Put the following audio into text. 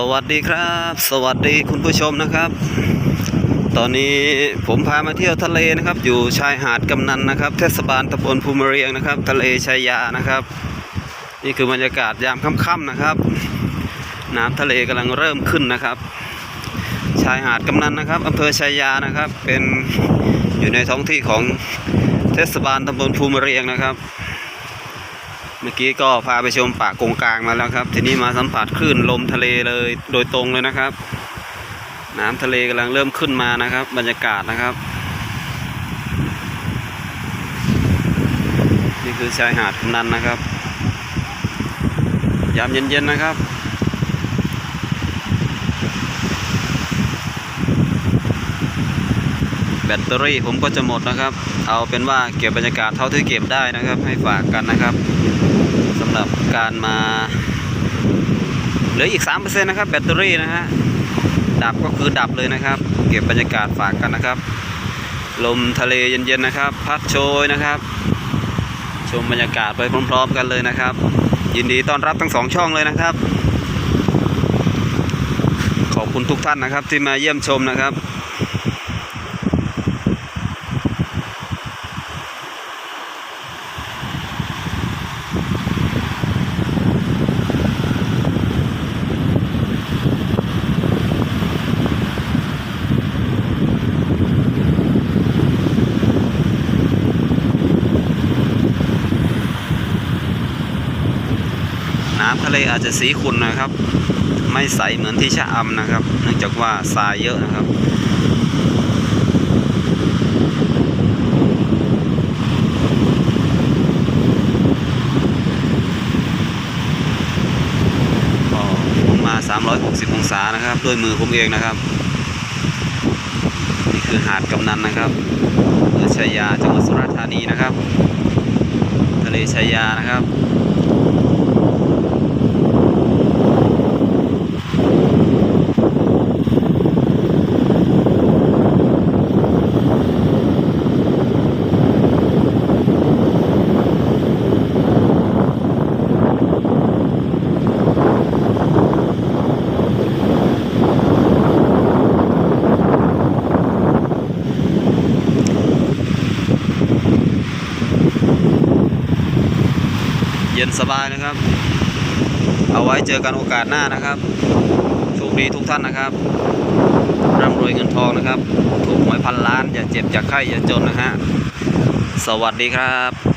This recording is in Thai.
สวัสดีครับ สวัสดีคุณผู้ชมนะครับ ตอนนี้ผมพามาเที่ยวทะเลนะครับ อยู่ชายหาดกำนันนะครับ เทศบาลตำบลภูมิเรียงนะครับ ทะเลชายานะครับ นี่คือบรรยากาศยามค่ำๆนะครับ น้ำทะเลกำลังเริ่มขึ้นนะครับ ชายหาดกำนันนะครับอำเภอชายานะครับ เป็นอยู่ในท้องที่ของเทศบาลตำบลภูมิเรียงนะครับ เมื่อกี้ก็พาไปชมป่ากงกลางมาแล้วครับ ทีนี้มาสัมผัสคลื่นลมทะเลเลยโดยตรงเลยนะครับ น้ำทะเลกำลังเริ่มขึ้นมานะครับ บรรยากาศนะครับ นี่คือชายหาดกำนันนะครับ ยามเย็นๆนะครับ แบตเตอรี่ผมก็จะหมดนะครับ เอาเป็นว่าเก็บบรรยากาศเท่าที่เก็บได้นะครับ ให้ฝากกันนะครับสำหรับการมาเหลืออีก3%นะครับแบตเตอรี่นะฮะดับก็คือดับเลยนะครับ เก็บบรรยากาศฝากกันนะครับ ลมทะเลเย็นๆนะครับ พัดโชยนะครับ ชมบรรยากาศไปพร้อม ๆ กันเลยนะครับ ยินดีต้อนรับทั้งสองช่องเลยนะครับ ขอบคุณทุกท่านนะครับที่มาเยี่ยมชมนะครับ น้ำทะเลอาจจะสีขุ่นนะครับ ไม่ใสเหมือนที่ชะอำนะครับ เนื่องจากว่าทรายเยอะนะครับก็ผมมา360 องศานะครับ ด้วยมือผมเองนะครับ นี่คือหาดกำนันนะครับอำเภอชายาจังหวัดสุราษฎร์ธานีนะครับ ทะเลชายานะครับ เย็นสบายนะครับ เอาไว้เจอกันโอกาสหน้านะครับโชคดีทุกท่านนะครับร่ำรวยเงินทองนะครับ ถูกหวยพันล้าน อย่าเจ็บอย่าไข้อย่าจนนะฮะ สวัสดีครับ